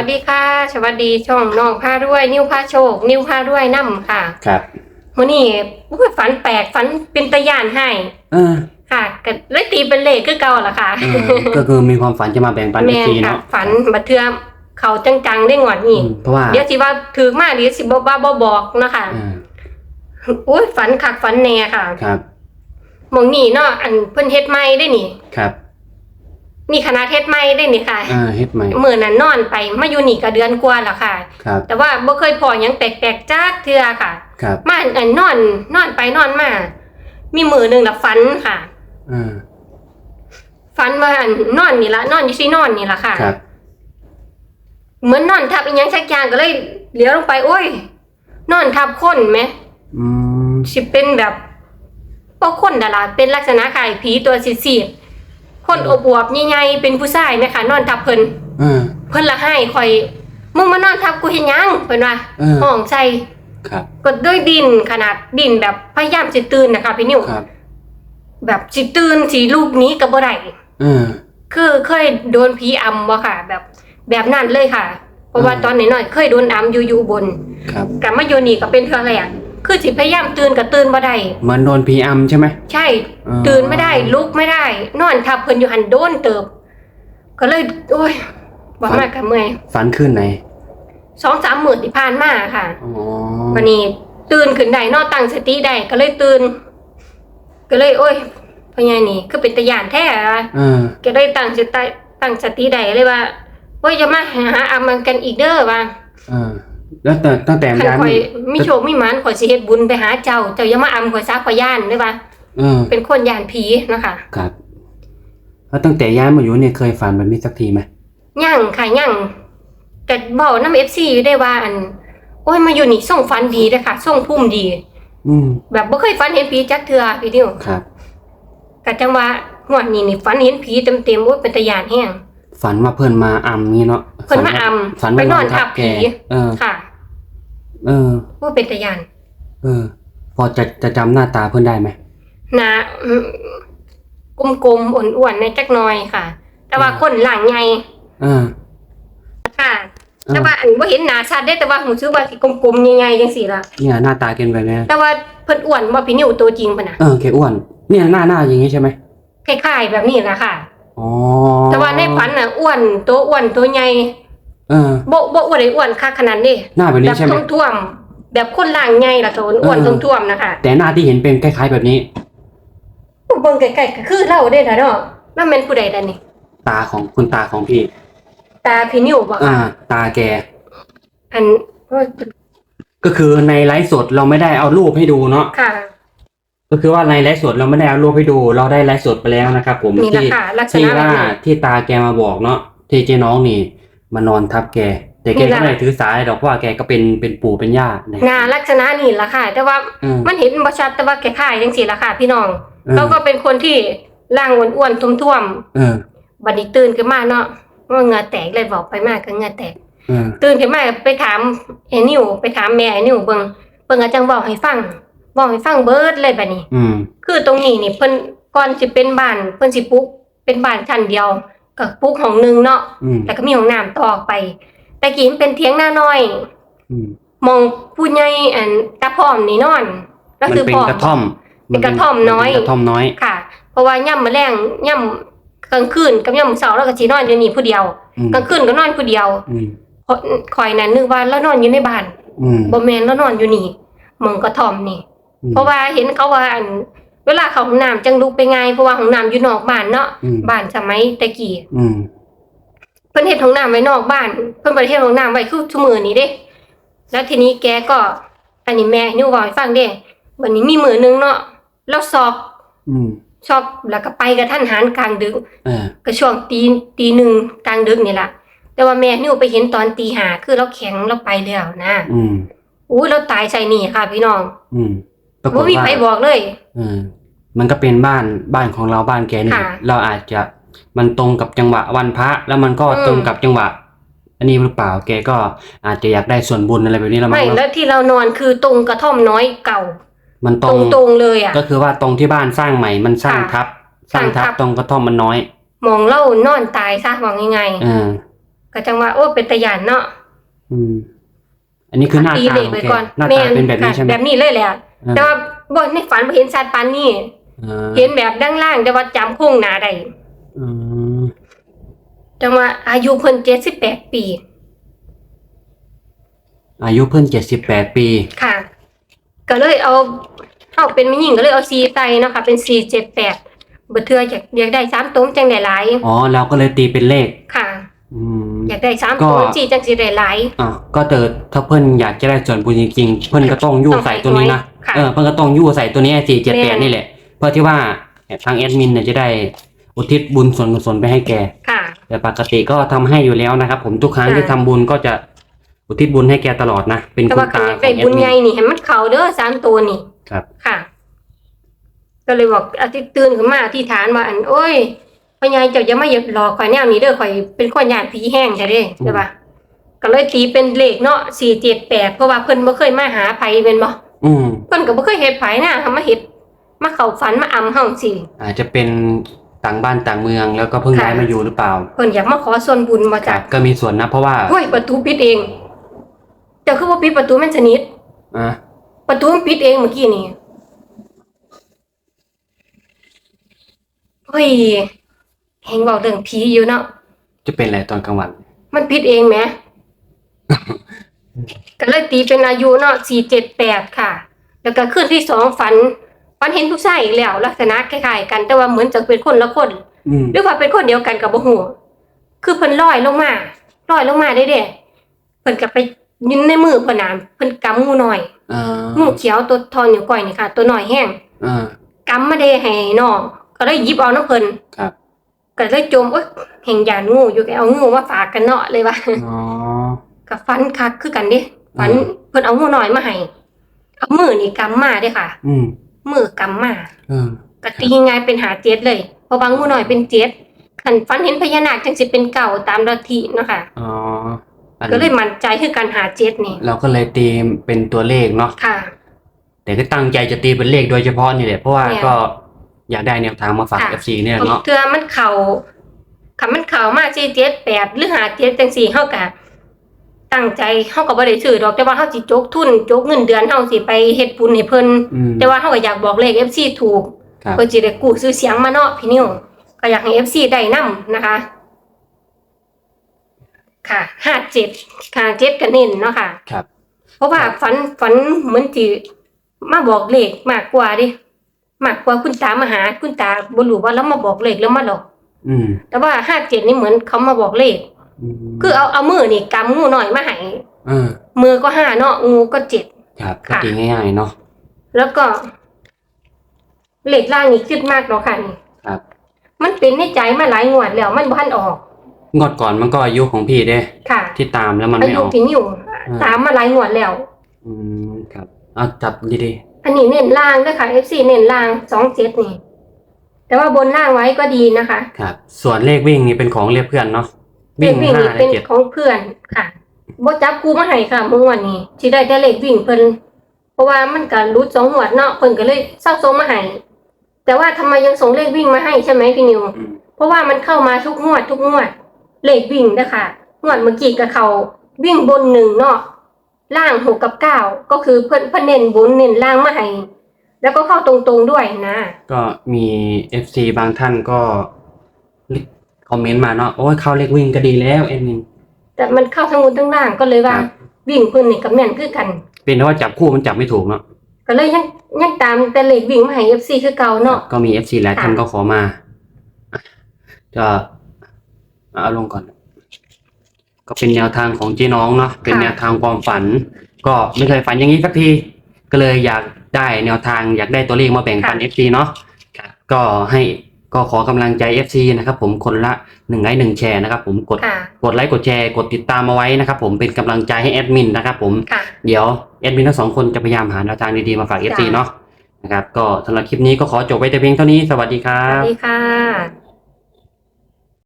วัสดีค่ะ สวัสดีช่องน้องพาด้วย นิ้วพาโชค นิ้วพาด้วยน้ำค่ะครับวันนี้อุ๊ยฝันแปลกฝันเป็นตะยานให้เออค่ะก็เลยตีเป็นเลขคือเก่าละค่ะเออก็คือมีความฝันจะมาแบ่งปันเอแม่นซีค่ะเนาะฝันบัดเทือเขาจังๆได้งวดอืนี้มเพราะว่าเดี๋ยวสิว่าถือมาเดี๋ยวสิบ่ว่าบ่บอกเนาะคะเอออุ้ยฝันคักฝันแน่ค่ะ ครับหมองนี่เนาะอันเพิ่นเฮ็ดใหม่ได้นี่ครับ นี่คณะเฮ็ดใหม่ได้นี่ค่ะเออเฮ็ดใหม่ มื้อนั้นนอนไปมาอยู่นี่ก็เดือนกว่าแล้วค่ะ ครับ แต่ว่าบ่เคยพอหยังแปลกๆจักเทื่อค่ะ ครับมาอันนอนนอนไปนอนมา มีมือหนึ่งละฝันค่ะเออฝันว่าอันนอนนี่ละนอนอยู่ที่นอนนี่ละค่ะ ครับ เหมือนนอนทับอีหยังสักอย่างก็เลยเลี้ยวลงไปโอ้ย นอนทับคนไหมอืมสิเป็นแบบพวกคนดาราเป็นลักษณะคล้ายผีตัวสีดๆ คนอบอวบๆใหญ่ๆเป็นผู้ชายไหมคะนอนทับเพิ่นเออ เพิ่นละให้คอยมึงมานอนทับกูเห็นยังเพิ่นว่าเออ ห้องใส่ครับก็ด้วยดินขนาดดินแบบพยายามสิตื่นนะคะพี่นิวครับแบบสิตื่นสิลูกหนี้ก็บ่ได้เออ คือเคยโดนผีอำบ่ค่ะ แบบแบบนั้นเลยค่ะ เพราะว่าอืม ตอนน้อยๆเคยโดนอำอยู่อยู่บน ครับ กลับมาอยู่นี่ก็เป็นเทื่อแรก คือสิพยายามตื่นก็ตื่นบ่ได้เหมือนโดนผีอำใช่ไหม ใช่ อ๋อ ตื่นไม่ได้ ลุกไม่ได้ นอนทับเพิ่นอยู่หันโดนเติบ ก็เลย โอ้ยบ่มากกับเมื่อยฝันคืนไหนสองสามหมื่นที่ผ่านมาค่ะ อ๋อวันนี้ตื่นขึ้นได้นอนตั้งสติได้ก็เลยตื่น ก็เลย โอ้ยพ่อใหญ่นี่คือเป็นตะยานแท้อะ เออ ก็ได้ตั้งสติตั้งสติได้เลยว่าว่าจะมาหาอามันกันอีกเด้อว่าเออ แล้วแต่ตั้งแต่คันย้ายข่มาอยมีโชคมีหมานข่อยสิเฮ็ดบุญไปหาเจ้า เจ้าอย่ามาอำข่อยซะข่อยย่านเด้อว่าเออเป็นคนย่านผีเนาะคะครับแล้วตั้งแต่ย้ายมาอยู่เนี่ยเคยฝันแบบนี้สักทีไหมย่างค่ะย่างก็เว้านำ FC อยู่ได้ว่าอัน โอ้ยมาอยู่นี่ส่งฝันดีเด้อค่ะส่งภูมิดี อืมแบบบ่เคยฝันเห็นผีจักเทื่อพี่ดิวครับก็จังว่าหัวดนี้นี่ฝันเห็นผีเต็มๆโอ้ยเป็นตะยานแฮง ฝันว่าเพื่อนมาอำงี้เนาะเพิ่นมาอฝันำไปว่านอนทับแกผีเออค่ะ เออว่าเป็นตะยานเออ พอจะจะจำหน้าตาเพื่อนได้ไหมหน้าอืมกลมๆอ้วนๆในจักหน่อยค่ะ แต่ว่าคนหลังใหญ่เออค่ะเออแต่ว่าอันบ่เห็นหน้าชัดได้แต่ว่าหูชื่อว่าสิกลมๆใหญ่ๆจังซี่ล่ะเนี่ยหน้าตาเกนแบบเนี้ยแต่ว่าเพิ่นอ้วนบ่พี่นิวตัวจริงเพิ่นน่ะเออแกอ้วน เนี่ยหน้าหน้าอย่างงี้ใช่ไหมคล้ายๆแบบนี้ล่ะค่ะ อ๋อแต่ว่าในฝันน่ะอ้วนตัวอ้วนตัวใหญ่เออ บ่บ่อ้วนได้อ้วนคักขนาดนี้หน้าแบบแบนี้บใช่ไหมท่วมๆแบบคนหลังใหญ่ล่ะตัวอ้วนเออ ท่วมๆนะคะแต่หน้าที่เห็นเป็นคล้ายๆแบบนี้ เบิ่งไกลๆก็คือเราเด้ล่ะเนาะแล้วแม่นผู้ใดล่ะนี่ ตาของคุณตาของพี่ ตาพี่นิวบ่อ่าค่ะตาแก อันโอ้ยก็คือในไลฟ์สดเราไม่ได้เอารูปให้ดูเนาะ ค่ะ ก็คือว่าในไลฟ์สดเราไม่ได้เอารูปให้ดู เราได้ไลฟ์สดไปแล้วนะครับ ผมนี่แหละที่ค่ะลักษที่ณะแบบว่านี้ ที่ตาแกมาบอกเนาะที่เจ๊น้องนี่ มานอนทับแก แต่แกนี่แหก็ละ ไม่ได้ถือสายหรอกเพราะว่าแกก็เป็นเป็นปู่เป็นย่านะงานลักษณะนี่ล่ะค่ะ แต่ว่าเออมันเห็นบ่ชัดแต่ว่าแกคล้ายจังซี่ล่ะค่ะพี่น้องเออเราก็เป็นคนที่ร่างอ้วนๆท่วมเออๆบัดนี้ตื่นขึ้นมาเนาะว่าเหงื่อแตกเลยบอกไปมากก็เหงื่อแตก เออตื่นขึ้นมาไปถามไอ้นิวไปถามแม่ไอ้นิวเบิ่งเบิ่งอาจังบอกให้ฟัง บอกให้ฟังเบิดเลยบัดนี้ อืม คือตรงนี้นี่เพิ่นก่อนสิเป็นบ้านเพิ่นสิปลูกเป็นบ้านชั้นเดียวก็ปลูกห้องหนึงเนาะอืม แล้วก็มีห้องน้ำต่อออกไป แต่กี้มันเป็นเถียงหน้าน้อย อืม มองผู้ใหญ่อันตาพร้อมนี่นอนก็มันคือเป็นพร้อม กระท่อมเป็นกระท่อมน้อย เป็กระท่อมน้อย ค่ะ เพราะว่าย่ำมื้อแรงย่ำกลางคืนกับย่ำมื้อเช้าแล้วก็สินอนอยู่นี่ผู้เดียว อืมกลางคืนก็นอนผู้เดียวอืมเพราะข่อยนั้นนึกว่าแล้วนอนอยู่ในบ้านอืมบ่แม่นแล้วนอนอยู่นี่หมองกระท่อมนี่อืม เพราะว่าเห็นเขาว่าอันเวลาเข้าห้องน้ำจังลุกไปไงเพราะว่าห้องน้ำอยู่นอกบ้านเนาะอืม บ้านสมัยแต่กี้อืมเพิ่นเฮ็ดห้องน้ำไว้นอกบ้าน เพิ่นบ่ได้เฮ็ดห้องน้ำไว้คือทุกมื้อนี้เด้ แล้วทีนี้แกก็ อันนี้แม่นิวเว้าให้ฟังเด้วันนี้มีมื้อนึงเนาะแล้วสอบอืมสอบแล้วก็ไปกระทันหันกลางดึกเออก็ช่วงตีตีหนึ่งกลางดึกนี่ล่ะแต่ว่าแม่นิวไปเห็นตอนตีห้าคือเราแข็งเราไปแล้วนะอืมอู้เราตายใส่นี่ค่ะพี่น้อง อืม ปรากฏบ่มีว่าไผบอกเลยเออมันก็เป็นบ้านบ้านของเราบ้านแกนี่ค่ะเราอาจจะมันตรงกับจังหวะวันพระ แล้วมันก็อืม ตรงกับจังหวะ อันนี้หรือเปล่าแกก็อาจจะอยากได้ส่วนบุญอะไรแบบนี้แล้วมั้ไม่งแล้เนาะวที่เรานอนคือตรงกระท่อมน้อยเก่า มันตตรงรงๆเลยอะ ก็คือว่าตรงที่บ้านสร้างใหม่มันสร้างค่ะทับ สร้างทับสร้างทับ ตรงกระท่อมมันน้อยมองเล่านอนตายซะว่าง่ายเออก็จังว่าโอ้เป็นตะยานเนาะอืม อันนี้คือหน้าตีตาเลขของไปแกก่อนหน้าตาเป็นแบบนี้ค่ะใช่ไหม แบบนี้เลยแหละอ่า แต่ว่าบ่ในฝันบ่เห็นสัตว์ปานนี้อ่าเห็นแบบด้านล่างแต่ว่าจำโครงหน้าได้อืมจังว่าอายุเพิ่น78ปี อายุเพิ่นเจ็ดสิบแปดปี ค่ะ ก็เลยเอาเฮาเป็นแม่หญิงก็เลยเอา4ไตเนาะค่ะเป็น478บ่เทื่ออยากอยากได้3ตัวจังได้หลายอ๋อเราก็เลยตีเป็นเลข ค่ะอืมอยากได้3ก็ตัวสิจังสิได้หลายอะก็เติดถ้าเพิ่นอยากจะได้ส่วนบุญจริงๆ เพิ่นก็ต้องยู่ใส่ตัวนี้นะ ค่ะ เออเพิ่นก็ต้องยู่ใส่ตัวนี้สี่เจ็ดแม่แปดนนี่แหละ เพื่อที่ว่าทางแอดมินเนี่ยจะได้อุทิศบุญส่วนกุศลไปให้แก ค่ะ แต่ปกติก็ทำให้อยู่แล้วนะครับ ผมทุกครั้งค่ะ ที่ทำบุญก็จะอุทิศบุญให้แกตลอดนะ เป็นแต่คุณว่าคันตาอยากขอได้งแอบุดญมิใหญ่น นี่ให้มันเข้าเด้อ3ตัวนี่ครับ ค่ะ ก็เลยบอกอาทิตย์ตื่นขึ้นมาอธิษฐานว่าอันโอ้ยพ่อใหญ่เจ้าอย่ามาหยับหลอกข่อยแนวนี้เด้อข่อยเป็นคนญาติผีแห้งใช่เด้ใช่ปะก็เลยตีเป็นเลขเนาะสี่เจ็ดแปดเพราะว่าเพิ่นบ่เคยมาหาไผเป็นบ่ อืมเพิ่นก็บ่เคยเฮ็ดไผนะทำมาเฮ็ดมาเข้าฝันมาอำเฮาสิอาจจะเป็นต่างบ้านต่างเมืองแล้วก็เพิ่งค่ะย้ายมาอยู่หรือเปล่าเพิ่นอยากมาขอส่วนบุญบ่คจัรักบก็มีส่วนนะเพราะว่าโอ้ยประตูปิดเองเจ้าคือบ่ปิดประตูแม่นสนิทอะประตูมันปิดเองเมื่อกี้นี่เฮ้ยเฮงเว้าเรื่องผีอยู่เนาะจะเป็นอะไรตอนกลางวัน มันผิดเองไหม ก็เลยตีเป็นอายุเนาะสี่เจ็ดแปดค่ะ แล้วก็ขึ้นที่สองฝันฝันเห็นผู้ชายอีกแล้ว ลักษณะคล้ายๆกัน แต่ว่าเหมือนจะเป็นคนละคน อืมหรือว่าเป็นคนเดียวกันกับบ่ฮู้คือเพิ่นลอยลงมาลอยลงมาได้เด้เพิ่นก็ไปยืนในมือเพิ่นน่ะเพิ่นกำงูน้อยอ่างูเขียวตัวทอนอยู่ก้อยนี่ค่ะ ตัวน้อยแห้งอ่ากำมาได้ให้น้องก็เลยหยิบเอาน้ำเพิ่นครับก็เลยจมโอ๊ยแห่งยานงูอยู่ก็เอางูมาฝากกันเนาะเลยว่า อ๋อ กับฟันคักคือกันเด้ฟันอืมเพิ่นเอาหัวหน่อยมาให้เอามือนี่กำมาเด้ค่ะ อืมมือกำมาเออกตีง่ายเป็นหาเจ็ดเลยเพราะบางงูหน่อยเป็นเจ็ดคันฟันเห็นพญานาคจังสิเป็นเก่าตามลัทธิเนาะค่ะอ๋ออันก็เลยมั่นใจคือการหาเจ็ดนี่เราก็เลยตีเป็นตัวเลขเนาะค่ะ แต่ก็ตั้งใจจะตีเป็นเลขโดยเฉพาะนี่แหละเพราะว่าเนี่ยก็อยากได้แนวทางมาฝากค่ะ FC เนี่ยเนาะเทื่อมันเข่าคันมันเข่ามาสี่เจ็ดแปดหรือหาเจ็ดจังสี่เฮาก็ ตั้งใจเฮาก็บ่ได้ซื้อดอกแต่ว่าเฮาสิจกทุนจกเงินเดือนเฮาสิไปเฮ็ดบุญให้เพิ่นอืม แต่ว่าเฮาก็อยากบอกเลข FC ถูกครับ เพื่อจะได้กู้ซื้อเสียงมาเนาะพี่นิวก็อยากให้ FC ได้นํนะคะ ค่ะห้าเจ็ดค่ะเจ็ดกันเน้นเนาะค่ะ ครับ เพราะว่าฝันฝันเหมือนจีมาบอกเลขมากกว่าดิมากกว่าคุณตามาหาคุณตาบ่รู้ว่าแล้วมาบอกเลขแล้วมาหลอก อืมแต่ว่าห้าเจ็ดนี่เหมือนเขามาบอกเลขอืม คือเอาเอามือนี่กำงูหน่อยมาให้เออมือก็ห้าเนาะงูก็เจ็ด ครับก็ค่ะ ตีง่ายๆเนาะ แล้วก็เลขล่างนี่คิดมากเนาะค่ะนี่ครับ มันเป็นในใจมาหลายงวดแล้ว มันบ่ทันออกงวดก่อนมันก็อายุของพี่เด้ ค่ะที่ตามแล้วมันอาไม่ยุออกพี่นิวตามมาหลายงวดแล้ว อืมครับเอาจับดีอันนี้เน้นล่างด้วยค่ะ FC เน้นล่างสองเจ็ดนี่ แต่ว่าบนล่างไว้ก็ดีนะคะ ๆครับ ส่วนเลขวิ่งนี่เป็นของเรียกเพื่อนเนาะ เลวิ่งขวิ่งห้านี่เป็นเจ็ดของเพื่อนค่ะบ่จับกูมาให้ค่ะเมื่อวันนี้ที่ได้แต่เลขวิ่งเพิ่นเพราะว่ามันก็รูดสองหวดเนาะเพิ่นก็เลยเศร้าทรงมาให้แต่ว่าทำไมยังส่งเลขวิ่งมาให้ใช่ไหมพี่นิว อืมเพราะว่ามันเข้ามาทุกงวดทุกงวด เลขวิ่งนะคะงวดเมื่อกี้กับเขาวิ่งบนหนึ่งเนาะล่างหกกับเก้าก็คือเพิ่นเพิ่นเน้นบนเน้นล่างมาให้แล้วก็เข้าตรงๆด้วยนะ ก็มี FC บางท่านก็ คอมเมนต์มาเนาะโอ้ยเข้าเลขวิ่งก็ดีแล้วเอ็นมิน แต่มันเข้าทั้งบนทั้งล่างก็เลยว่า ครับ วิ่งเพิ่นนี่กับแม่นคือกัน เป็นเพราะว่าจับคู่มันจับไม่ถูกเนาะก็เลยยังยังตามแต่เลขวิ่งมาให้ FC คือเก่าเนาะ ก็มี FC หลายท่านค่ะก็ขอมาจะเอาลงก่อน ก็เป็นแนวทางของเจ๊น้องเนาะเป็นแนวทางความฝัน ก็ไม่เคยฝันอย่างนี้สักทีก็เลยอยากได้แนวทางอยากได้ตัวเลขมาแบ่งปัน FC เนาะครับก็ให้ ก็ขอกำลังใจ FC นะครับผมคนละหนึ่งไลค์หนึ่งแชร์นะครับผมกดค่ะ กดไลค์กดแชร์กดติดตามมาไว้นะครับผมเป็นกำลังใจให้แอดมินนะครับผมค่ะ เดี๋ยวแอดมินทั้งสองคนจะพยายามหาแนวทางดีๆมาฝาก FC จ้ะ เนาะนะครับก็สำหรับคลิปนี้ก็ขอจบไว้แต่เพียงเท่านี้สวัสดีครัสวัสบ ดีค่ะ